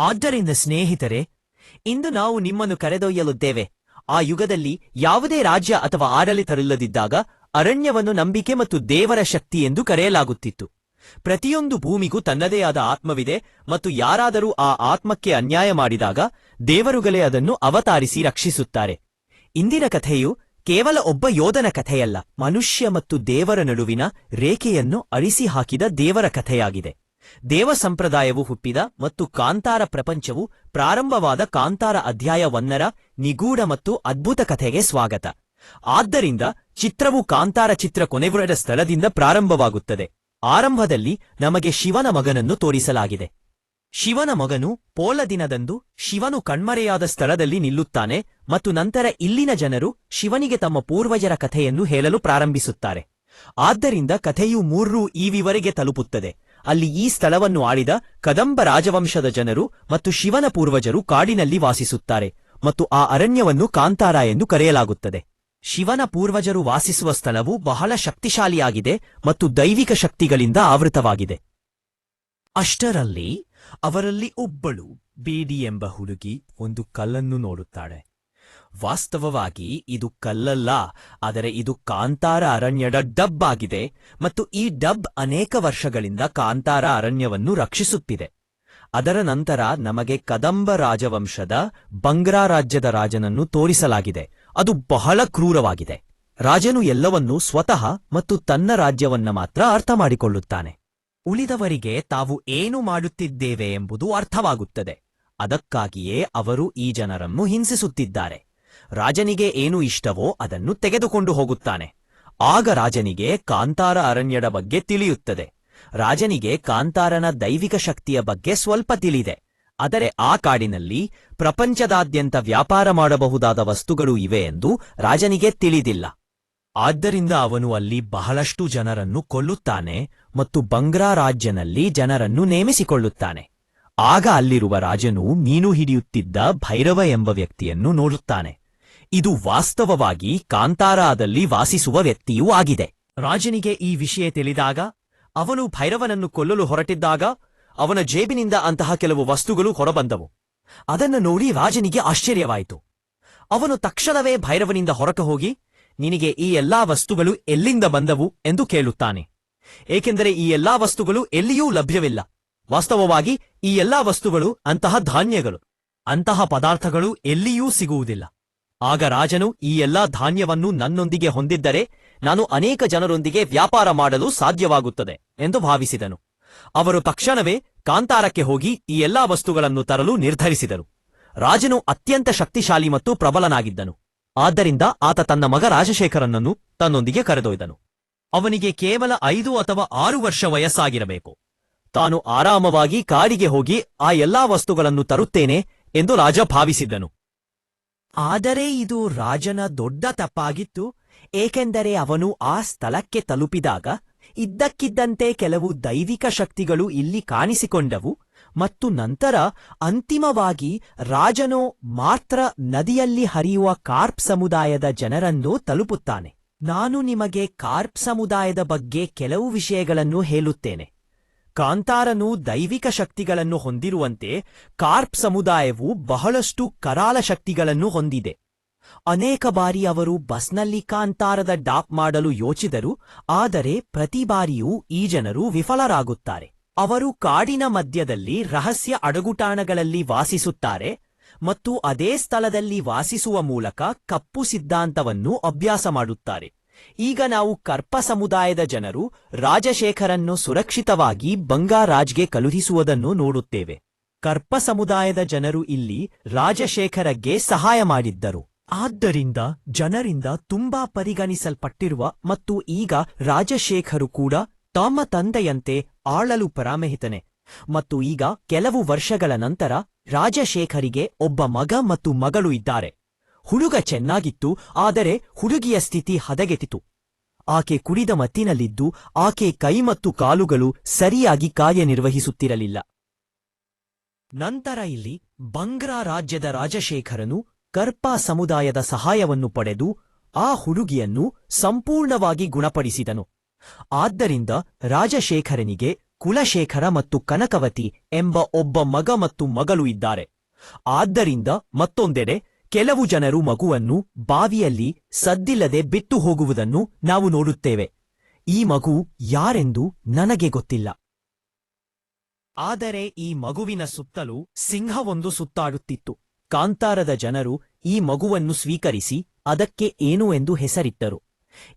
ಆದ್ದರಿಂದ ಸ್ನೇಹಿತರೆ, ಇಂದು ನಾವು ನಿಮ್ಮನ್ನು ಕರೆದೊಯ್ಯಲಿದ್ದೇವೆ. ಆ ಯುಗದಲ್ಲಿ ಯಾವುದೇ ರಾಜ್ಯ ಅಥವಾ ಆಡಳಿತರಿಲ್ಲದಿದ್ದಾಗ ಅರಣ್ಯವನ್ನು ನಂಬಿಕೆ ಮತ್ತು ದೇವರ ಶಕ್ತಿ ಎಂದು ಕರೆಯಲಾಗುತ್ತಿತ್ತು. ಪ್ರತಿಯೊಂದು ಭೂಮಿಗೂ ತನ್ನದೇ ಆದ ಆತ್ಮವಿದೆ ಮತ್ತು ಯಾರಾದರೂ ಆ ಆತ್ಮಕ್ಕೆ ಅನ್ಯಾಯ ಮಾಡಿದಾಗ ದೇವರುಗಳೇ ಅದನ್ನು ಅವತಾರಿಸಿ ರಕ್ಷಿಸುತ್ತಾರೆ. ಇಂದಿನ ಕಥೆಯು ಕೇವಲ ಒಬ್ಬ ಯೋಧನ ಕಥೆಯಲ್ಲ, ಮನುಷ್ಯ ಮತ್ತು ದೇವರ ನಡುವಿನ ರೇಖೆಯನ್ನು ಅಳಿಸಿ ಹಾಕಿದ ದೇವರ ಕಥೆಯಾಗಿದೆ. ದೇವ ಸಂಪ್ರದಾಯವು ಹುಟ್ಟಿದ ಮತ್ತು ಕಾಂತಾರ ಪ್ರಪಂಚವು ಪ್ರಾರಂಭವಾದ ಕಾಂತಾರ ಅಧ್ಯಾಯ ಒಂದರ ನಿಗೂಢ ಮತ್ತು ಅದ್ಭುತ ಕಥೆಗೆ ಸ್ವಾಗತ. ಆದ್ದರಿಂದ ಚಿತ್ರವು ಕಾಂತಾರ ಚಿತ್ರ ಕೊನೆಗೊಳ್ಳದ ಸ್ಥಳದಿಂದ ಪ್ರಾರಂಭವಾಗುತ್ತದೆ. ಆರಂಭದಲ್ಲಿ ನಮಗೆ ಶಿವನ ಮಗನನ್ನು ತೋರಿಸಲಾಗಿದೆ. ಶಿವನ ಮಗನು ಪೋಲ ದಿನದಂದು ಶಿವನು ಕಣ್ಮರೆಯಾದ ಸ್ಥಳದಲ್ಲಿ ನಿಲ್ಲುತ್ತಾನೆ ಮತ್ತು ನಂತರ ಇಲ್ಲಿನ ಜನರು ಶಿವನಿಗೆ ತಮ್ಮ ಪೂರ್ವಜರ ಕಥೆಯನ್ನು ಹೇಳಲು ಪ್ರಾರಂಭಿಸುತ್ತಾರೆ. ಆದ್ದರಿಂದ ಕಥೆಯು ಮೂರ್ರು ಈವಿವರೆಗೆ ತಲುಪುತ್ತದೆ. ಅಲ್ಲಿ ಈ ಸ್ಥಳವನ್ನು ಆಳಿದ ಕದಂಬ ರಾಜವಂಶದ ಜನರು ಮತ್ತು ಶಿವನ ಪೂರ್ವಜರು ಕಾಡಿನಲ್ಲಿ ವಾಸಿಸುತ್ತಾರೆ ಮತ್ತು ಆ ಅರಣ್ಯವನ್ನು ಕಾಂತಾರ ಎಂದು ಕರೆಯಲಾಗುತ್ತದೆ. ಶಿವನ ಪೂರ್ವಜರು ವಾಸಿಸುವ ಸ್ಥಳವು ಬಹಳ ಶಕ್ತಿಶಾಲಿಯಾಗಿದೆ ಮತ್ತು ದೈವಿಕ ಶಕ್ತಿಗಳಿಂದ ಆವೃತವಾಗಿದೆ. ಅಷ್ಟರಲ್ಲಿ ಅವರಲ್ಲಿ ಒಬ್ಬಳು, ಬೇಡಿ ಎಂಬ ಹುಡುಗಿ ಒಂದು ಕಲ್ಲನ್ನು ನೋಡುತ್ತಾಳೆ. ವಾಸ್ತವವಾಗಿ ಇದು ಕಲ್ಲಲ್ಲ, ಆದರೆ ಇದು ಕಾಂತಾರ ಅರಣ್ಯದ ಡಬ್ ಆಗಿದೆ ಮತ್ತು ಈ ಡಬ್ ಅನೇಕ ವರ್ಷಗಳಿಂದ ಕಾಂತಾರ ಅರಣ್ಯವನ್ನು ರಕ್ಷಿಸುತ್ತಿದೆ. ಅದರ ನಂತರ ನಮಗೆ ಕದಂಬ ರಾಜವಂಶದ ಬಂಗ್ರಾ ರಾಜ್ಯದ ರಾಜನನ್ನು ತೋರಿಸಲಾಗಿದೆ. ಅದು ಬಹಳ ಕ್ರೂರವಾಗಿದೆ. ರಾಜನು ಎಲ್ಲವನ್ನೂ ಸ್ವತಃ ಮತ್ತು ತನ್ನ ರಾಜ್ಯವನ್ನ ಮಾತ್ರ ಅರ್ಥ ಮಾಡಿಕೊಳ್ಳುತ್ತಾನೆ. ಉಳಿದವರಿಗೆ ತಾವು ಏನು ಮಾಡುತ್ತಿದ್ದೇವೆ ಎಂಬುದು ಅರ್ಥವಾಗುತ್ತದೆ. ಅದಕ್ಕಾಗಿಯೇ ಅವರು ಈ ಜನರನ್ನು ಹಿಂಸಿಸುತ್ತಿದ್ದಾರೆ. ರಾಜನಿಗೆ ಏನು ಇಷ್ಟವೋ ಅದನ್ನು ತೆಗೆದುಕೊಂಡು ಹೋಗುತ್ತಾನೆ. ಆಗ ರಾಜನಿಗೆ ಕಾಂತಾರ ಅರಣ್ಯದ ಬಗ್ಗೆ ತಿಳಿಯುತ್ತದೆ. ರಾಜನಿಗೆ ಕಾಂತಾರನ ದೈವಿಕ ಶಕ್ತಿಯ ಬಗ್ಗೆ ಸ್ವಲ್ಪ ತಿಳಿದೆ. ಆದರೆ ಆ ಕಾಡಿನಲ್ಲಿ ಪ್ರಪಂಚದಾದ್ಯಂತ ವ್ಯಾಪಾರ ಮಾಡಬಹುದಾದ ವಸ್ತುಗಳು ಇವೆ ಎಂದು ರಾಜನಿಗೆ ತಿಳಿದಿಲ್ಲ. ಆದ್ದರಿಂದ ಅವನು ಅಲ್ಲಿ ಬಹಳಷ್ಟು ಜನರನ್ನು ಕೊಲ್ಲುತ್ತಾನೆ ಮತ್ತು ಬಂಗ್ರಾ ರಾಜ್ಯನಲ್ಲಿ ಜನರನ್ನು ನೇಮಿಸಿಕೊಳ್ಳುತ್ತಾನೆ. ಆಗ ಅಲ್ಲಿರುವ ರಾಜನು ಮೀನು ಹಿಡಿಯುತ್ತಿದ್ದ ಭೈರವ ಎಂಬ ವ್ಯಕ್ತಿಯನ್ನು ನೋಡುತ್ತಾನೆ. ಇದು ವಾಸ್ತವವಾಗಿ ಕಾಂತಾರಾದಲ್ಲಿ ವಾಸಿಸುವ ವ್ಯಕ್ತಿಯೂ ಆಗಿದೆ. ರಾಜನಿಗೆ ಈ ವಿಷಯ ತಿಳಿದಾಗ, ಅವನು ಭೈರವನನ್ನು ಕೊಲ್ಲಲು ಹೊರಟಿದ್ದಾಗ, ಅವನ ಜೇಬಿನಿಂದ ಅಂತಹ ಕೆಲವು ವಸ್ತುಗಳು ಹೊರಬಂದವು. ಅದನ್ನು ನೋಡಿ ರಾಜನಿಗೆ ಆಶ್ಚರ್ಯವಾಯಿತು. ಅವನು ತಕ್ಷಣವೇ ಭೈರವನಿಂದ ಹೊರಟು ಹೋಗಿ, ನಿನಗೆ ಈ ಎಲ್ಲಾ ವಸ್ತುಗಳು ಎಲ್ಲಿಂದ ಬಂದವು ಎಂದು ಕೇಳುತ್ತಾನೆ. ಏಕೆಂದರೆ ಈ ಎಲ್ಲಾ ವಸ್ತುಗಳು ಎಲ್ಲಿಯೂ ಲಭ್ಯವಿಲ್ಲ. ವಾಸ್ತವವಾಗಿ ಈ ಎಲ್ಲಾ ವಸ್ತುಗಳು ಅಂತಹ ಧಾನ್ಯಗಳು, ಅಂತಹ ಪದಾರ್ಥಗಳು ಎಲ್ಲಿಯೂ ಸಿಗುವುದಿಲ್ಲ. ಆಗ ರಾಜನು ಈ ಎಲ್ಲಾ ಧಾನ್ಯವನ್ನು ನನ್ನೊಂದಿಗೆ ಹೊಂದಿದ್ದರೆ ನಾನು ಅನೇಕ ಜನರೊಂದಿಗೆ ವ್ಯಾಪಾರ ಮಾಡಲು ಸಾಧ್ಯವಾಗುತ್ತದೆ ಎಂದು ಭಾವಿಸಿದನು. ಅವರು ತಕ್ಷಣವೇ ಕಾಂತಾರಕ್ಕೆ ಹೋಗಿ ಈ ಎಲ್ಲಾ ವಸ್ತುಗಳನ್ನು ತರಲು ನಿರ್ಧರಿಸಿದರು. ರಾಜನು ಅತ್ಯಂತ ಶಕ್ತಿಶಾಲಿ ಮತ್ತು ಪ್ರಬಲನಾಗಿದ್ದನು. ಆದ್ದರಿಂದ ಆತ ತನ್ನ ಮಗ ರಾಜಶೇಖರನನ್ನು ತನ್ನೊಂದಿಗೆ ಕರೆದೊಯ್ದನು. ಅವನಿಗೆ ಕೇವಲ ಐದು ಅಥವಾ ಆರು ವರ್ಷ ವಯಸ್ಸಾಗಿರಬೇಕು. ತಾನು ಆರಾಮವಾಗಿ ಕಾಡಿಗೆ ಹೋಗಿ ಆ ಎಲ್ಲಾ ವಸ್ತುಗಳನ್ನು ತರುತ್ತೇನೆ ಎಂದು ರಾಜ ಭಾವಿಸಿದ್ದನು. ಆದರೆ ಇದು ರಾಜನ ದೊಡ್ಡ ತಪ್ಪಾಗಿತ್ತು, ಏಕೆಂದರೆ ಅವನು ಆ ಸ್ಥಳಕ್ಕೆ ತಲುಪಿದಾಗ ಇದ್ದಕ್ಕಿದ್ದಂತೆ ಕೆಲವು ದೈವಿಕ ಶಕ್ತಿಗಳು ಇಲ್ಲಿ ಕಾಣಿಸಿಕೊಂಡವು ಮತ್ತು ನಂತರ ಅಂತಿಮವಾಗಿ ರಾಜನು ಮಾತ್ರ ನದಿಯಲ್ಲಿ ಹರಿಯುವ ಕಾರ್ಪ್ ಸಮುದಾಯದ ಜನರನ್ನು ತಲುಪುತ್ತಾನೆ. ನಾನು ನಿಮಗೆ ಕಾರ್ಪ್ ಸಮುದಾಯದ ಬಗ್ಗೆ ಕೆಲವು ವಿಷಯಗಳನ್ನು ಹೇಳುತ್ತೇನೆ. ಕಾಂತಾರನು ದೈವಿಕ ಶಕ್ತಿಗಳನ್ನು ಹೊಂದಿರುವಂತೆ ಕಾರ್ಪ್ ಸಮುದಾಯವು ಬಹಳಷ್ಟು ಕರಾಲ ಶಕ್ತಿಗಳನ್ನು ಹೊಂದಿದೆ. ಅನೇಕ ಬಾರಿ ಅವರು ಬಸ್ನಲ್ಲಿ ಕಾಂತಾರದ ಡಾಪ್ ಮಾಡಲು ಯೋಚಿದರು, ಆದರೆ ಪ್ರತಿ ಬಾರಿಯೂ ಈ ಜನರು ವಿಫಲರಾಗುತ್ತಾರೆ. ಅವರು ಕಾಡಿನ ಮಧ್ಯದಲ್ಲಿ ರಹಸ್ಯ ಅಡಗುಟಾಣಗಳಲ್ಲಿ ವಾಸಿಸುತ್ತಾರೆ ಮತ್ತು ಅದೇ ಸ್ಥಳದಲ್ಲಿ ವಾಸಿಸುವ ಮೂಲಕ ಕಪ್ಪು ಸಿದ್ಧಾಂತವನ್ನು ಅಭ್ಯಾಸ ಮಾಡುತ್ತಾರೆ. ಈಗ ನಾವು ಕರ್ಪ ಸಮುದಾಯದ ಜನರು ರಾಜಶೇಖರನ್ನು ಸುರಕ್ಷಿತವಾಗಿ ಬಂಗಾರಾಜ್ಗೆ ಕಳುಹಿಸುವುದನ್ನು ನೋಡುತ್ತೇವೆ. ಕರ್ಪ ಸಮುದಾಯದ ಜನರು ಇಲ್ಲಿ ರಾಜಶೇಖರಗೆ ಸಹಾಯ ಮಾಡಿದ್ದರು. ಆದ್ದರಿಂದ ಜನರಿಂದ ತುಂಬಾ ಪರಿಗಣಿಸಲ್ಪಟ್ಟಿರುವ ಮತ್ತು ಈಗ ರಾಜಶೇಖರು ಕೂಡ ತಮ್ಮ ತಂದೆಯಂತೆ ಆಳಲು ಪರಾಮಹಿತನೆ. ಮತ್ತು ಈಗ ಕೆಲವು ವರ್ಷಗಳ ನಂತರ ರಾಜಶೇಖರಿಗೆ ಒಬ್ಬ ಮಗ ಮತ್ತು ಮಗಳು ಇದ್ದಾರೆ. ಹುಡುಗ ಚೆನ್ನಾಗಿತ್ತು, ಆದರೆ ಹುಡುಗಿಯ ಸ್ಥಿತಿ ಹದಗೆತಿತು ಆಕೆ ಕುಡಿದ ಮತ್ತಿನಲ್ಲಿದ್ದು ಆಕೆ ಕೈ ಮತ್ತು ಕಾಲುಗಳು ಸರಿಯಾಗಿ ಕಾರ್ಯನಿರ್ವಹಿಸುತ್ತಿರಲಿಲ್ಲ. ನಂತರ ಇಲ್ಲಿ ಬಂಗ್ರಾ ರಾಜ್ಯದ ರಾಜಶೇಖರನು ಕರ್ಪಾ ಸಮುದಾಯದ ಸಹಾಯವನ್ನು ಪಡೆದು ಆ ಹುಡುಗಿಯನ್ನು ಸಂಪೂರ್ಣವಾಗಿ ಗುಣಪಡಿಸಿದನು. ಆದ್ದರಿಂದ ರಾಜಶೇಖರನಿಗೆ ಕುಲಶೇಖರ ಮತ್ತು ಕನಕವತಿ ಎಂಬ ಒಬ್ಬ ಮಗ ಮತ್ತು ಮಗಳು ಇದ್ದಾರೆ. ಆದ್ದರಿಂದ ಮತ್ತೊಂದೆಡೆ ಕೆಲವು ಜನರು ಮಗುವನ್ನು ಬಾವಿಯಲ್ಲಿ ಸದ್ದಿಲ್ಲದೆ ಬಿಟ್ಟು ಹೋಗುವುದನ್ನು ನಾವು ನೋಡುತ್ತೇವೆ. ಈ ಮಗು ಯಾರೆಂದು ನನಗೆ ಗೊತ್ತಿಲ್ಲ. ಆದರೆ ಈ ಮಗುವಿನ ಸುತ್ತಲೂ ಸಿಂಹವೊಂದು ಸುತ್ತಾಡುತ್ತಿತ್ತು. ಕಾಂತಾರದ ಜನರು ಈ ಮಗುವನ್ನು ಸ್ವೀಕರಿಸಿ ಅದಕ್ಕೆ ಏನು ಎಂದು ಹೆಸರಿಟ್ಟರು.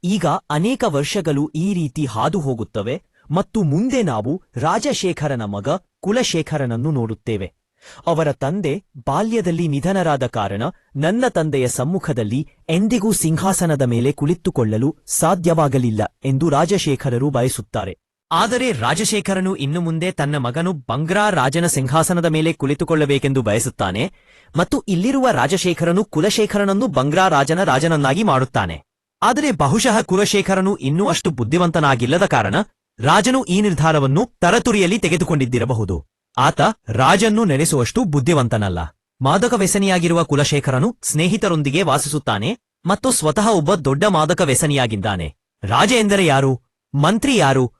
ಈಗ ಅನೇಕ ವರ್ಷಗಳು ಈ ರೀತಿ ಹಾದು ಹೋಗುತ್ತವೆ ಮತ್ತು ಮುಂದೆ ನಾವು ರಾಜಶೇಖರನ ಮಗ ಕುಲಶೇಖರನನ್ನು ನೋಡುತ್ತೇವೆ. ಅವರ ತಂದೆ ಬಾಲ್ಯದಲ್ಲಿ ನಿಧನರಾದ ಕಾರಣ ನನ್ನ ತಂದೆಯ ಸಮ್ಮುಖದಲ್ಲಿ ಎಂದಿಗೂ ಸಿಂಹಾಸನದ ಮೇಲೆ ಕುಳಿತುಕೊಳ್ಳಲು ಸಾಧ್ಯವಾಗಲಿಲ್ಲ ಎಂದು ರಾಜಶೇಖರರು ಬಯಸುತ್ತಾರೆ. ಆದರೆ ರಾಜಶೇಖರನು ಇನ್ನು ಮುಂದೆ ತನ್ನ ಮಗನು ಬಂಗ್ರಾ ರಾಜನ ಸಿಂಹಾಸನದ ಮೇಲೆ ಕುಳಿತುಕೊಳ್ಳಬೇಕೆಂದು ಬಯಸುತ್ತಾನೆ ಮತ್ತು ಇಲ್ಲಿರುವ ರಾಜಶೇಖರನು ಕುಲಶೇಖರನನ್ನು ಬಂಗ್ರಾ ರಾಜನ ರಾಜನನ್ನಾಗಿ ಮಾಡುತ್ತಾನೆ. ಆದರೆ ಬಹುಶಃ ಕುಲಶೇಖರನು ಇನ್ನೂ ಅಷ್ಟು ಬುದ್ಧಿವಂತನಾಗಿಲ್ಲದ ಕಾರಣ ರಾಜನು ಈ ನಿರ್ಧಾರವನ್ನು ತರತುರಿಯಲ್ಲಿ ತೆಗೆದುಕೊಂಡಿದ್ದಿರಬಹುದು. ಆತ ರಾಜನ್ನು ನೆನೆಸುವಷ್ಟು ಬುದ್ಧಿವಂತನಲ್ಲ. ಮಾದಕ ವ್ಯಸನಿಯಾಗಿರುವ ಕುಲಶೇಖರನು ಸ್ನೇಹಿತರೊಂದಿಗೆ ವಾಸಿಸುತ್ತಾನೆ ಮತ್ತು ಸ್ವತಃ ಒಬ್ಬ ದೊಡ್ಡ ಮಾದಕ ವ್ಯಸನಿಯಾಗಿದ್ದಾನೆ ರಾಜ ಎಂದರೆ ಯಾರು? ಮಂತ್ರಿ ಯಾರು?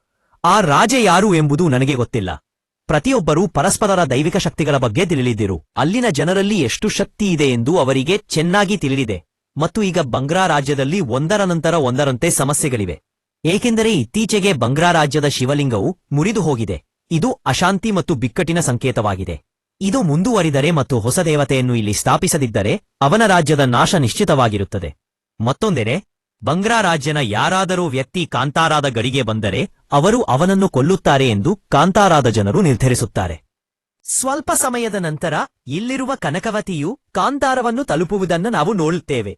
ಆ ರಾಜ ಯಾರು ಎಂಬುದು ನನಗೆ ಗೊತ್ತಿಲ್ಲ. ಪ್ರತಿಯೊಬ್ಬರೂ ಪರಸ್ಪರರ ದೈವಿಕ ಶಕ್ತಿಗಳ ಬಗ್ಗೆ ತಿಳಿದಿರು ಅಲ್ಲಿನ ಜನರಲ್ಲಿ ಎಷ್ಟು ಶಕ್ತಿ ಇದೆ ಎಂದು ಅವರಿಗೆ ಚೆನ್ನಾಗಿ ತಿಳಿದಿದೆ. ಮತ್ತು ಈಗ ಬಂಗ್ರಾ ರಾಜ್ಯದಲ್ಲಿ ಒಂದರ ನಂತರ ಒಂದರಂತೆ ಸಮಸ್ಯೆಗಳಿವೆ. ಏಕೆಂದರೆ ಇತ್ತೀಚೆಗೆ ಬಂಗ್ರಾ ರಾಜ್ಯದ ಶಿವಲಿಂಗವು ಮುರಿದು ಹೋಗಿದೆ ಇದು ಅಶಾಂತಿ ಮತ್ತು ಬಿಕ್ಕಟ್ಟಿನ ಸಂಕೇತವಾಗಿದೆ. ಇದು ಮುಂದುವರಿದರೆ ಮತ್ತು ಹೊಸ ದೇವತೆಯನ್ನು ಇಲ್ಲಿ ಸ್ಥಾಪಿಸದಿದ್ದರೆ ಅವನ ರಾಜ್ಯದ ನಾಶ ನಿಶ್ಚಿತವಾಗಿರುತ್ತದೆ. ಮತ್ತೊಂದೆಡೆ, ಬಂಗ್ರಾ ರಾಜ್ಯನ ಯಾರಾದರೂ ವ್ಯಕ್ತಿ ಕಾಂತಾರಾದ ಗಡಿಗೆ ಬಂದರೆ ಅವರು ಅವನನ್ನು ಕೊಲ್ಲುತ್ತಾರೆ ಎಂದು ಕಾಂತಾರಾದ ಜನರು ನಿರ್ಧರಿಸುತ್ತಾರೆ. ಸ್ವಲ್ಪ ಸಮಯದ ನಂತರ ಇಲ್ಲಿರುವ ಕನಕವತಿಯು ಕಾಂತಾರವನ್ನು ತಲುಪುವುದನ್ನು ನಾವು ನೋಡುತ್ತೇವೆ.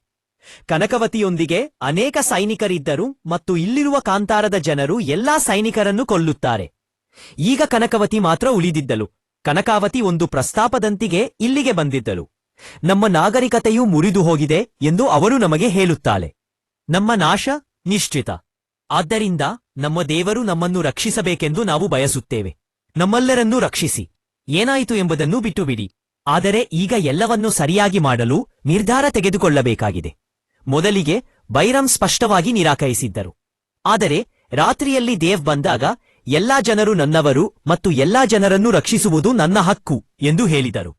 ಕನಕವತಿಯೊಂದಿಗೆ ಅನೇಕ ಸೈನಿಕರಿದ್ದರು ಮತ್ತು ಇಲ್ಲಿರುವ ಕಾಂತಾರದ ಜನರು ಎಲ್ಲಾ ಸೈನಿಕರನ್ನು ಕೊಲ್ಲುತ್ತಾರೆ. ಈಗ ಕನಕವತಿ ಮಾತ್ರ ಉಳಿದಿದ್ದಳು. ಕನಕಾವತಿ ಒಂದು ಪ್ರಸ್ತಾಪದಂತಿಗೆ ಇಲ್ಲಿಗೆ ಬಂದಿದ್ದಳು. ನಮ್ಮ ನಾಗರಿಕತೆಯು ಮುರಿದು ಹೋಗಿದೆ ಎಂದು ಅವರು ನಮಗೆ ಹೇಳುತ್ತಾಳೆ. ನಮ್ಮ ನಾಶ ನಿಶ್ಚಿತ. ಆದ್ದರಿಂದ ನಮ್ಮ ದೇವರು ನಮ್ಮನ್ನು ರಕ್ಷಿಸಬೇಕೆಂದು ನಾವು ಬಯಸುತ್ತೇವೆ. ನಮ್ಮೆಲ್ಲರನ್ನೂ ರಕ್ಷಿಸಿ. ಏನಾಯಿತು ಎಂಬುದನ್ನು ಬಿಟ್ಟುಬಿಡಿ. ಆದರೆ ಈಗ ಎಲ್ಲವನ್ನೂ ಸರಿಯಾಗಿ ಮಾಡಲು ನಿರ್ಧಾರ ತೆಗೆದುಕೊಳ್ಳಬೇಕಾಗಿದೆ. ಮೊದಲಿಗೆ ಬೈರಂ ಸ್ಪಷ್ಟವಾಗಿ ನಿರಾಕರಿಸಿದ್ದರು. ಆದರೆ ರಾತ್ರಿಯಲ್ಲಿ ದೇವ್ ಬಂದಾಗ ಎಲ್ಲಾ ಜನರು ನನ್ನವರು ಮತ್ತು ಎಲ್ಲಾ ಜನರನ್ನು ರಕ್ಷಿಸುವುದು ನನ್ನ ಹಕ್ಕು ಎಂದು ಹೇಳಿದರು.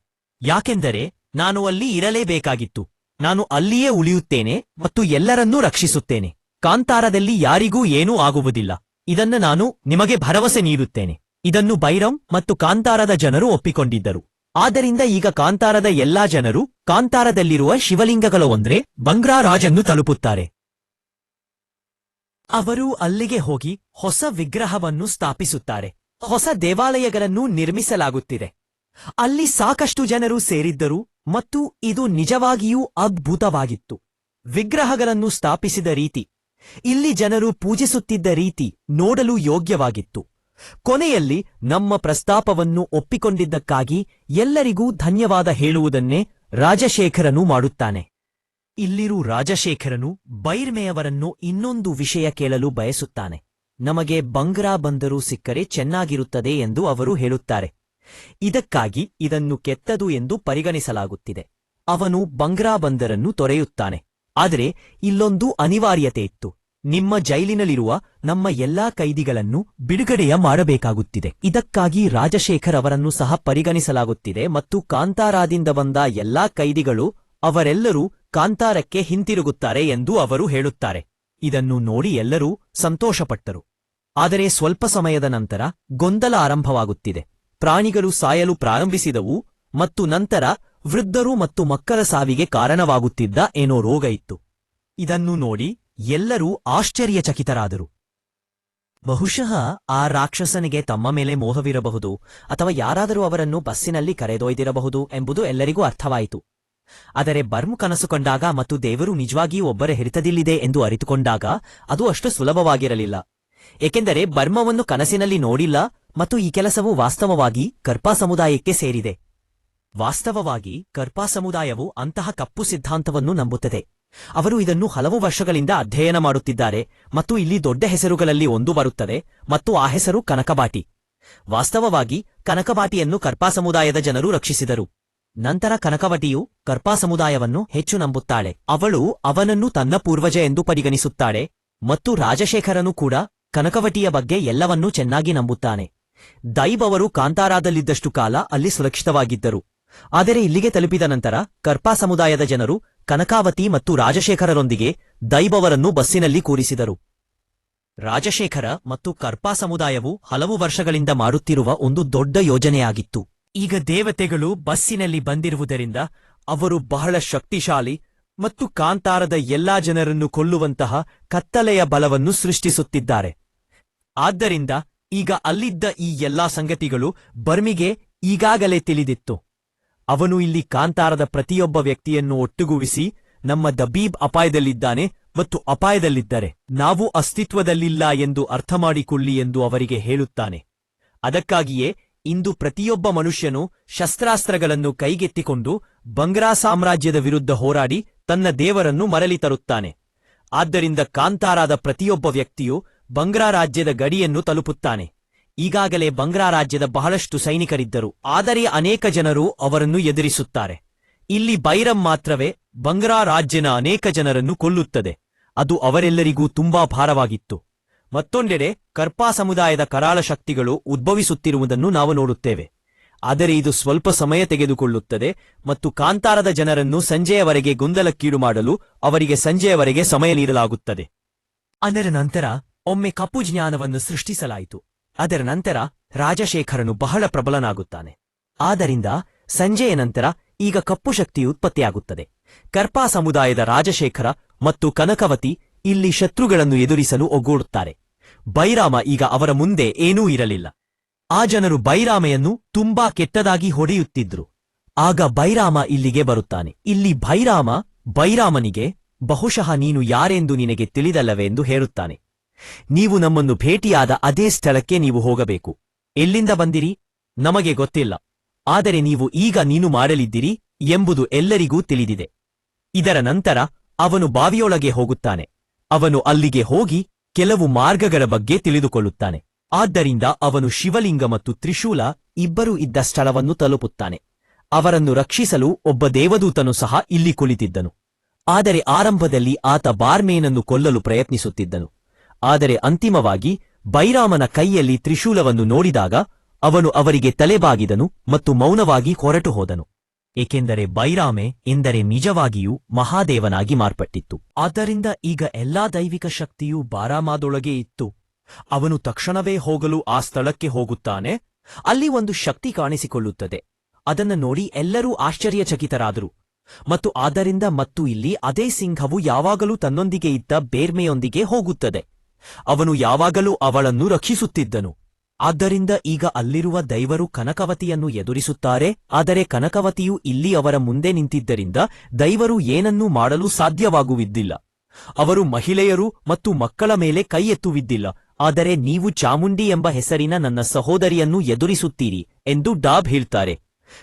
ಯಾಕೆಂದರೆ ನಾನು ಅಲ್ಲಿ ಇರಲೇಬೇಕಾಗಿತ್ತು. ನಾನು ಅಲ್ಲಿಯೇ ಉಳಿಯುತ್ತೇನೆ ಮತ್ತು ಎಲ್ಲರನ್ನೂ ರಕ್ಷಿಸುತ್ತೇನೆ. ಕಾಂತಾರದಲ್ಲಿ ಯಾರಿಗೂ ಏನೂ ಆಗುವುದಿಲ್ಲ. ಇದನ್ನು ನಾನು ನಿಮಗೆ ಭರವಸೆ ನೀಡುತ್ತೇನೆ. ಇದನ್ನು ಬೈರಂ ಮತ್ತು ಕಾಂತಾರದ ಜನರು ಒಪ್ಪಿಕೊಂಡಿದ್ದರು. ಆದ್ದರಿಂದ ಈಗ ಕಾಂತಾರದ ಎಲ್ಲಾ ಜನರು ಕಾಂತಾರದಲ್ಲಿರುವ ಶಿವಲಿಂಗಗಳ ಒಂದ್ರೆ ಬಂಗ್ರಾ ರಾಜನ್ನು ತಲುಪುತ್ತಾರೆ. ಅವರು ಅಲ್ಲಿಗೆ ಹೋಗಿ ಹೊಸ ವಿಗ್ರಹವನ್ನು ಸ್ಥಾಪಿಸುತ್ತಾರೆ. ಹೊಸ ದೇವಾಲಯಗಳನ್ನು ನಿರ್ಮಿಸಲಾಗುತ್ತಿದೆ. ಅಲ್ಲಿ ಸಾಕಷ್ಟು ಜನರು ಸೇರಿದ್ದರು ಮತ್ತು ಇದು ನಿಜವಾಗಿಯೂ ಅದ್ಭುತವಾಗಿತ್ತು. ವಿಗ್ರಹಗಳನ್ನು ಸ್ಥಾಪಿಸಿದ ರೀತಿ, ಇಲ್ಲಿ ಜನರು ಪೂಜಿಸುತ್ತಿದ್ದ ರೀತಿ ನೋಡಲು ಯೋಗ್ಯವಾಗಿತ್ತು. ಕೊನೆಯಲ್ಲಿ ನಮ್ಮ ಪ್ರಸ್ತಾಪವನ್ನು ಒಪ್ಪಿಕೊಂಡಿದ್ದಕ್ಕಾಗಿ ಎಲ್ಲರಿಗೂ ಧನ್ಯವಾದ ಹೇಳುವುದನ್ನೇ ರಾಜಶೇಖರನು ಮಾಡುತ್ತಾನೆ. ಇಲ್ಲಿರು ರಾಜಶೇಖರನು ಬೈರ್ಮೆಯವರನ್ನು ಇನ್ನೊಂದು ವಿಷಯ ಕೇಳಲು ಬಯಸುತ್ತಾನೆ. ನಮಗೆ ಬಂಗ್ರಾ ಬಂದರು ಸಿಕ್ಕರೆ ಚೆನ್ನಾಗಿರುತ್ತದೆ ಎಂದು ಅವರು ಹೇಳುತ್ತಾರೆ. ಇದಕ್ಕಾಗಿ ಇದನ್ನು ಕೆತ್ತದು ಎಂದು ಪರಿಗಣಿಸಲಾಗುತ್ತಿದೆ. ಅವನು ಬಂಗ್ರಾ ಬಂದರನ್ನು ತೊರೆಯುತ್ತಾನೆ. ಆದರೆ ಇಲ್ಲೊಂದು ಅನಿವಾರ್ಯತೆ ಇತ್ತು. ನಿಮ್ಮ ಜೈಲಿನಲ್ಲಿರುವ ನಮ್ಮ ಎಲ್ಲಾ ಕೈದಿಗಳನ್ನು ಬಿಡುಗಡೆಯ ಮಾಡಬೇಕಾಗುತ್ತಿದೆ. ಇದಕ್ಕಾಗಿ ರಾಜಶೇಖರ್ ಅವರನ್ನು ಸಹ ಪರಿಗಣಿಸಲಾಗುತ್ತಿದೆ ಮತ್ತು ಕಾಂತಾರಾದಿಂದ ಬಂದ ಎಲ್ಲಾ ಕೈದಿಗಳು ಅವರೆಲ್ಲರೂ ಕಾಂತಾರಕ್ಕೆ ಹಿಂತಿರುಗುತ್ತಾರೆ ಎಂದು ಅವರು ಹೇಳುತ್ತಾರೆ. ಇದನ್ನು ನೋಡಿ ಎಲ್ಲರೂ ಸಂತೋಷಪಟ್ಟರು. ಆದರೆ ಸ್ವಲ್ಪ ಸಮಯದ ನಂತರ ಗೊಂದಲ ಆರಂಭವಾಗುತ್ತಿದೆ. ಪ್ರಾಣಿಗಳು ಸಾಯಲು ಪ್ರಾರಂಭಿಸಿದವು ಮತ್ತು ನಂತರ ವೃದ್ಧರು ಮತ್ತು ಮಕ್ಕಳ ಸಾವಿಗೆ ಕಾರಣವಾಗುತ್ತಿದ್ದ ಏನೋ ರೋಗ ಇತ್ತು. ಇದನ್ನು ನೋಡಿ ಎಲ್ಲರೂ ಆಶ್ಚರ್ಯಚಕಿತರಾದರು. ಬಹುಶಃ ಆ ರಾಕ್ಷಸನಿಗೆ ತಮ್ಮ ಮೇಲೆ ಮೋಹವಿರಬಹುದು ಅಥವಾ ಯಾರಾದರೂ ಅವರನ್ನು ಬಸ್ಸಿನಲ್ಲಿ ಕರೆದೊಯ್ದಿರಬಹುದು ಎಂಬುದು ಎಲ್ಲರಿಗೂ ಅರ್ಥವಾಯಿತು. ಆದರೆ ಬರ್ಮ್ ಕನಸು ಕಂಡಾಗ ಮತ್ತು ದೇವರು ನಿಜವಾಗಿಯೂ ಒಬ್ಬರ ಹಿಡಿತದಿಲ್ಲಿದೆ ಎಂದು ಅರಿತುಕೊಂಡಾಗ ಅದು ಅಷ್ಟು ಸುಲಭವಾಗಿರಲಿಲ್ಲ. ಏಕೆಂದರೆ ಬರ್ಮವನ್ನು ಕನಸಿನಲ್ಲಿ ನೋಡಿಲ್ಲ ಮತ್ತು ಈ ಕೆಲಸವು ವಾಸ್ತವವಾಗಿ ಕರ್ಪಾ ಸಮುದಾಯಕ್ಕೆ ಸೇರಿದೆ. ವಾಸ್ತವವಾಗಿ ಕರ್ಪಾ ಸಮುದಾಯವು ಅಂತಹ ಕಪ್ಪು ಸಿದ್ಧಾಂತವನ್ನು ನಂಬುತ್ತದೆ. ಅವರು ಇದನ್ನು ಹಲವು ವರ್ಷಗಳಿಂದ ಅಧ್ಯಯನ ಮಾಡುತ್ತಿದ್ದಾರೆ ಮತ್ತು ಇಲ್ಲಿ ದೊಡ್ಡ ಹೆಸರುಗಳಲ್ಲಿ ಒಂದು ಬರುತ್ತದೆ ಮತ್ತು ಆ ಹೆಸರು ಕನಕಬಾಟಿ. ವಾಸ್ತವವಾಗಿ ಕನಕಬಾಟಿಯನ್ನು ಕರ್ಪಾ ಸಮುದಾಯದ ಜನರು ರಕ್ಷಿಸಿದರು. ನಂತರ ಕನಕವಟಿಯು ಕರ್ಪಾ ಸಮುದಾಯವನ್ನು ಹೆಚ್ಚು ನಂಬುತ್ತಾಳೆ. ಅವಳು ಅವನನ್ನು ತನ್ನ ಪೂರ್ವಜ ಎಂದು ಪರಿಗಣಿಸುತ್ತಾಳೆ ಮತ್ತು ರಾಜಶೇಖರನು ಕೂಡ ಕನಕವಟಿಯ ಬಗ್ಗೆ ಎಲ್ಲವನ್ನೂ ಚೆನ್ನಾಗಿ ನಂಬುತ್ತಾನೆ. ದೈಬವರು ಕಾಂತಾರಾದಲ್ಲಿದ್ದಷ್ಟು ಕಾಲ ಅಲ್ಲಿ ಸುರಕ್ಷಿತವಾಗಿದ್ದರು. ಆದರೆ ಇಲ್ಲಿಗೆ ತಲುಪಿದ ನಂತರ ಕರ್ಪಾ ಸಮುದಾಯದ ಜನರು ಕನಕಾವತಿ ಮತ್ತು ರಾಜಶೇಖರರೊಂದಿಗೆ ದೈಬವರನ್ನು ಬಸ್ಸಿನಲ್ಲಿ ಕೂರಿಸಿದರು. ರಾಜಶೇಖರ ಮತ್ತು ಕರ್ಪಾ ಸಮುದಾಯವು ಹಲವು ವರ್ಷಗಳಿಂದ ಮಾಡುತ್ತಿರುವ ಒಂದು ದೊಡ್ಡ ಯೋಜನೆಯಾಗಿತ್ತು. ಈಗ ದೇವತೆಗಳು ಬಸ್ಸಿನಲ್ಲಿ ಬಂದಿರುವುದರಿಂದ ಅವರು ಬಹಳ ಶಕ್ತಿಶಾಲಿ ಮತ್ತು ಕಾಂತಾರದ ಎಲ್ಲಾ ಜನರನ್ನು ಕೊಲ್ಲುವಂತಹ ಕತ್ತಲೆಯ ಬಲವನ್ನು ಸೃಷ್ಟಿಸುತ್ತಿದ್ದಾರೆ. ಆದ್ದರಿಂದ ಈಗ ಅಲ್ಲಿದ್ದ ಈ ಎಲ್ಲಾ ಸಂಗತಿಗಳು ಬರ್ಮಿಗೆ ಈಗಾಗಲೇ ತಿಳಿದಿತ್ತು. ಅವನು ಇಲ್ಲಿ ಕಾಂತಾರದ ಪ್ರತಿಯೊಬ್ಬ ವ್ಯಕ್ತಿಯನ್ನು ಒಟ್ಟುಗೂಡಿಸಿ ನಮ್ಮ ದಬೀಬ್ ಅಪಾಯದಲ್ಲಿದ್ದಾನೆ ಮತ್ತು ಅಪಾಯದಲ್ಲಿದ್ದರೆ ನಾವು ಅಸ್ತಿತ್ವದಲ್ಲಿಲ್ಲ ಎಂದು ಅರ್ಥಮಾಡಿಕೊಳ್ಳಿ ಎಂದು ಅವರಿಗೆ ಹೇಳುತ್ತಾನೆ. ಅದಕ್ಕಾಗಿಯೇ ಇಂದು ಪ್ರತಿಯೊಬ್ಬ ಮನುಷ್ಯನು ಶಸ್ತ್ರಾಸ್ತ್ರಗಳನ್ನು ಕೈಗೆತ್ತಿಕೊಂಡು ಬಂಗ್ರಾ ಸಾಮ್ರಾಜ್ಯದ ವಿರುದ್ಧ ಹೋರಾಡಿ ತನ್ನ ದೇವರನ್ನು ಮರಳಿ ತರುತ್ತಾನೆ. ಆದ್ದರಿಂದ ಕಾಂತಾರಾದ ಪ್ರತಿಯೊಬ್ಬ ವ್ಯಕ್ತಿಯು ಬಂಗ್ರಾ ರಾಜ್ಯದ ಗಡಿಯನ್ನು ತಲುಪುತ್ತಾನೆ. ಈಗಾಗಲೇ ಬಂಗ್ರಾ ರಾಜ್ಯದ ಬಹಳಷ್ಟು ಸೈನಿಕರಿದ್ದರು. ಆದರೆ ಅನೇಕ ಜನರು ಅವರನ್ನು ಎದುರಿಸುತ್ತಾರೆ. ಇಲ್ಲಿ ಬೈರಂ ಮಾತ್ರವೇ ಬಂಗ್ರಾ ರಾಜ್ಯನ ಅನೇಕ ಜನರನ್ನು ಕೊಲ್ಲುತ್ತದೆ. ಅದು ಅವರೆಲ್ಲರಿಗೂ ತುಂಬಾ ಭಾರವಾಗಿತ್ತು. ಮತ್ತೊಂದೆಡೆ ಕರ್ಪಾ ಸಮುದಾಯದ ಕರಾಳ ಶಕ್ತಿಗಳು ಉದ್ಭವಿಸುತ್ತಿರುವುದನ್ನು ನಾವು ನೋಡುತ್ತೇವೆ. ಆದರೆ ಇದು ಸ್ವಲ್ಪ ಸಮಯ ತೆಗೆದುಕೊಳ್ಳುತ್ತದೆ ಮತ್ತು ಕಾಂತಾರದ ಜನರನ್ನು ಸಂಜೆಯವರೆಗೆ ಗೊಂದಲಕ್ಕೀಡು ಮಾಡಲು ಅವರಿಗೆ ಸಂಜೆಯವರೆಗೆ ಸಮಯ ನೀಡಲಾಗುತ್ತದೆ. ಅದರ ನಂತರ ಒಮ್ಮೆ ಕಪ್ಪು ಜ್ಞಾನವನ್ನು ಸೃಷ್ಟಿಸಲಾಯಿತು. ಅದರ ನಂತರ ರಾಜಶೇಖರನು ಬಹಳ ಪ್ರಬಲನಾಗುತ್ತಾನೆ. ಆದ್ದರಿಂದ ಸಂಜೆಯ ನಂತರ ಈಗ ಕಪ್ಪು ಶಕ್ತಿಯು ಉತ್ಪತ್ತಿಯಾಗುತ್ತದೆ. ಕರ್ಪಾ ಸಮುದಾಯದ ರಾಜಶೇಖರ ಮತ್ತು ಕನಕವತಿ ಇಲ್ಲಿ ಶತ್ರುಗಳನ್ನು ಎದುರಿಸಲು ಒಗ್ಗೂಡುತ್ತಾರೆ. ಬೈರಾಮ ಈಗ ಅವರ ಮುಂದೆ ಏನೂ ಇರಲಿಲ್ಲ. ಆ ಜನರು ಬೈರಾಮೆಯನ್ನು ತುಂಬಾ ಕೆಟ್ಟದಾಗಿ ಹೊಡೆಯುತ್ತಿದ್ರು. ಆಗ ಬೈರಾಮ ಇಲ್ಲಿಗೆ ಬರುತ್ತಾನೆ. ಇಲ್ಲಿ ಬೈರಾಮ, ಬೈರಾಮನಿಗೆ, ಬಹುಶಃ ನೀನು ಯಾರೆಂದು ನಿನಗೆ ತಿಳಿದಲ್ಲವೆಂದು ಹೇಳುತ್ತಾನೆ. ನೀವು ನಮ್ಮನ್ನು ಭೇಟಿಯಾದ ಅದೇ ಸ್ಥಳಕ್ಕೆ ನೀವು ಹೋಗಬೇಕು. ಎಲ್ಲಿಂದ ಬಂದಿರಿ? ನಮಗೆ ಗೊತ್ತಿಲ್ಲ. ಆದರೆ ನೀವು ಈಗ ನೀನು ಮಾಡಲಿದ್ದೀರಿ ಎಂಬುದು ಎಲ್ಲರಿಗೂ ತಿಳಿದಿದೆ. ಇದರ ನಂತರ ಅವನು ಬಾವಿಯೊಳಗೆ ಹೋಗುತ್ತಾನೆ. ಅವನು ಅಲ್ಲಿಗೆ ಹೋಗಿ ಕೆಲವು ಮಾರ್ಗಗಳ ಬಗ್ಗೆ ತಿಳಿದುಕೊಳ್ಳುತ್ತಾನೆ. ಆದ್ದರಿಂದ ಅವನು ಶಿವಲಿಂಗ ಮತ್ತು ತ್ರಿಶೂಲ ಇಬ್ಬರೂ ಇದ್ದ ಸ್ಥಳವನ್ನು ತಲುಪುತ್ತಾನೆ. ಅವರನ್ನು ರಕ್ಷಿಸಲು ಒಬ್ಬ ದೇವದೂತನು ಸಹ ಇಲ್ಲಿ ಕುಳಿತಿದ್ದನು. ಆದರೆ ಆರಂಭದಲ್ಲಿ ಆತ ಬಾರ್ಮೇನನ್ನು ಕೊಲ್ಲಲು ಪ್ರಯತ್ನಿಸುತ್ತಿದ್ದನು. ಆದರೆ ಅಂತಿಮವಾಗಿ ಬೈರಾಮನ ಕೈಯಲ್ಲಿ ತ್ರಿಶೂಲವನ್ನು ನೋಡಿದಾಗ ಅವನು ಅವರಿಗೆ ತಲೆಬಾಗಿದನು ಮತ್ತು ಮೌನವಾಗಿ ಹೊರಟು ಹೋದನು ಏಕೆಂದರೆ ಬೈರಾಮೆ ಎಂದರೆ ನಿಜವಾಗಿಯೂ ಮಹಾದೇವನಾಗಿ ಮಾರ್ಪಟ್ಟಿತ್ತು. ಆದ್ದರಿಂದ ಈಗ ಎಲ್ಲಾ ದೈವಿಕ ಶಕ್ತಿಯೂ ಬಾರಾಮಾದೊಳಗೆ ಇತ್ತು. ಅವನು ತಕ್ಷಣವೇ ಹೋಗಲು ಆ ಸ್ಥಳಕ್ಕೆ ಹೋಗುತ್ತಾನೆ. ಅಲ್ಲಿ ಒಂದು ಶಕ್ತಿ ಕಾಣಿಸಿಕೊಳ್ಳುತ್ತದೆ. ಅದನ್ನು ನೋಡಿ ಎಲ್ಲರೂ ಆಶ್ಚರ್ಯಚಕಿತರಾದರು. ಮತ್ತು ಆದ್ದರಿಂದ ಮತ್ತು ಇಲ್ಲಿ ಅದೇ ಸಿಂಹವು ಯಾವಾಗಲೂ ತನ್ನೊಂದಿಗೆ ಇದ್ದ ಬೇರ್ಮೆಯೊಂದಿಗೆ ಹೋಗುತ್ತದೆ. ಅವನು ಯಾವಾಗಲೂ ಅವಳನ್ನು ರಕ್ಷಿಸುತ್ತಿದ್ದನು. ಆದ್ದರಿಂದ ಈಗ ಅಲ್ಲಿರುವ ದೈವರು ಕನಕವತಿಯನ್ನು ಎದುರಿಸುತ್ತಾರೆ, ಆದರೆ ಕನಕವತಿಯು ಇಲ್ಲಿ ಅವರ ಮುಂದೆ ನಿಂತಿದ್ದರಿಂದ ದೈವರು ಏನನ್ನೂ ಮಾಡಲು ಸಾಧ್ಯವಾಗುವಿದ್ದಿಲ್ಲ. ಅವರು ಮಹಿಳೆಯರು ಮತ್ತು ಮಕ್ಕಳ ಮೇಲೆ ಕೈ ಎತ್ತುವಿದ್ದಿಲ್ಲ, ಆದರೆ ನೀವು ಚಾಮುಂಡಿ ಎಂಬ ಹೆಸರಿನ ನನ್ನ ಸಹೋದರಿಯನ್ನು ಎದುರಿಸುತ್ತೀರಿ ಎಂದು ಡಾಬ್ ಹೇಳ್ತಾರೆ.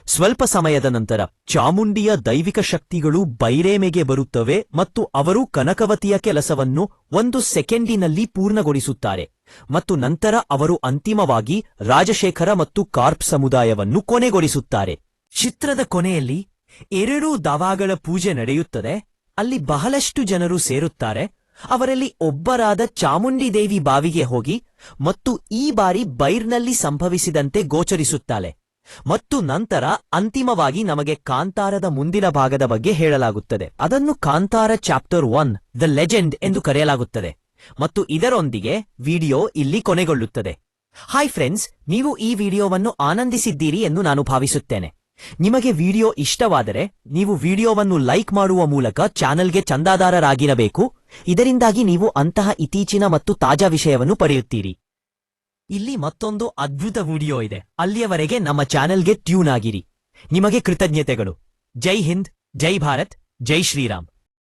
ಸ್ವಲ್ಪ ಸಮಯದ ನಂತರ ಚಾಮುಂಡಿಯ ದೈವಿಕ ಶಕ್ತಿಗಳು ಬೈರೇಮೆಗೆ ಬರುತ್ತವೆ ಮತ್ತು ಅವರು ಕನಕವತಿಯ ಕೆಲಸವನ್ನು ಒಂದು ಸೆಕೆಂಡಿನಲ್ಲಿ ಪೂರ್ಣಗೊಳಿಸುತ್ತಾರೆ. ಮತ್ತು ನಂತರ ಅವರು ಅಂತಿಮವಾಗಿ ರಾಜಶೇಖರ ಮತ್ತು ಕಾರ್ಪ್ ಸಮುದಾಯವನ್ನು ಕೊನೆಗೊಳಿಸುತ್ತಾರೆ. ಚಿತ್ರದ ಕೊನೆಯಲ್ಲಿ ಎರಡೂ ದವಾಗಳ ಪೂಜೆ ನಡೆಯುತ್ತದೆ. ಅಲ್ಲಿ ಬಹಳಷ್ಟು ಜನರು ಸೇರುತ್ತಾರೆ. ಅವರಲ್ಲಿ ಒಬ್ಬರಾದ ಚಾಮುಂಡಿ ದೇವಿ ಬಾವಿಗೆ ಹೋಗಿ ಮತ್ತು ಈ ಬಾರಿ ಬೈರ್ನಲ್ಲಿ ಸಂಭವಿಸಿದಂತೆ ಗೋಚರಿಸುತ್ತಾಳೆ. ಮತ್ತು ನಂತರ ಅಂತಿಮವಾಗಿ ನಮಗೆ ಕಾಂತಾರದ ಮುಂದಿನ ಭಾಗದ ಬಗ್ಗೆ ಹೇಳಲಾಗುತ್ತದೆ. ಅದನ್ನು Kantara chapter one, the legend ಎಂದು ಕರೆಯಲಾಗುತ್ತದೆ. ಮತ್ತು ಇದರೊಂದಿಗೆ ವಿಡಿಯೋ ಇಲ್ಲಿ ಕೊನೆಗೊಳ್ಳುತ್ತದೆ. ಹಾಯ್ ಫ್ರೆಂಡ್ಸ್ ನೀವು ಈ ವಿಡಿಯೋವನ್ನು ಆನಂದಿಸಿದ್ದೀರಿ ಎಂದು ನಾನು ಭಾವಿಸುತ್ತೇನೆ. ನಿಮಗೆ ವಿಡಿಯೋ ಇಷ್ಟವಾದರೆ ನೀವು ವಿಡಿಯೋವನ್ನು ಲೈಕ್ ಮಾಡುವ ಮೂಲಕ ಚಾನಲ್ಗೆ ಚಂದಾದಾರರಾಗಿರಬೇಕು. ಇದರಿಂದಾಗಿ ನೀವು ಅಂತಹ ಇತ್ತೀಚಿನ ಮತ್ತು ತಾಜಾ ವಿಷಯವನ್ನು ಪಡೆಯುತ್ತೀರಿ. ಇಲ್ಲಿ ಮತ್ತೊಂದು ಅದ್ಭುತ ವಿಡಿಯೋ ಇದೆ. ಅಲ್ಲಿಯವರೆಗೆ ನಮ್ಮ ಚಾನೆಲ್ಗೆ ಟ್ಯೂನ್ ಆಗಿರಿ. ನಿಮಗೆ ಕೃತಜ್ಞತೆಗಳು. ಜೈ ಹಿಂದ್, ಜೈ ಭಾರತ್, ಜೈ ಶ್ರೀರಾಮ್.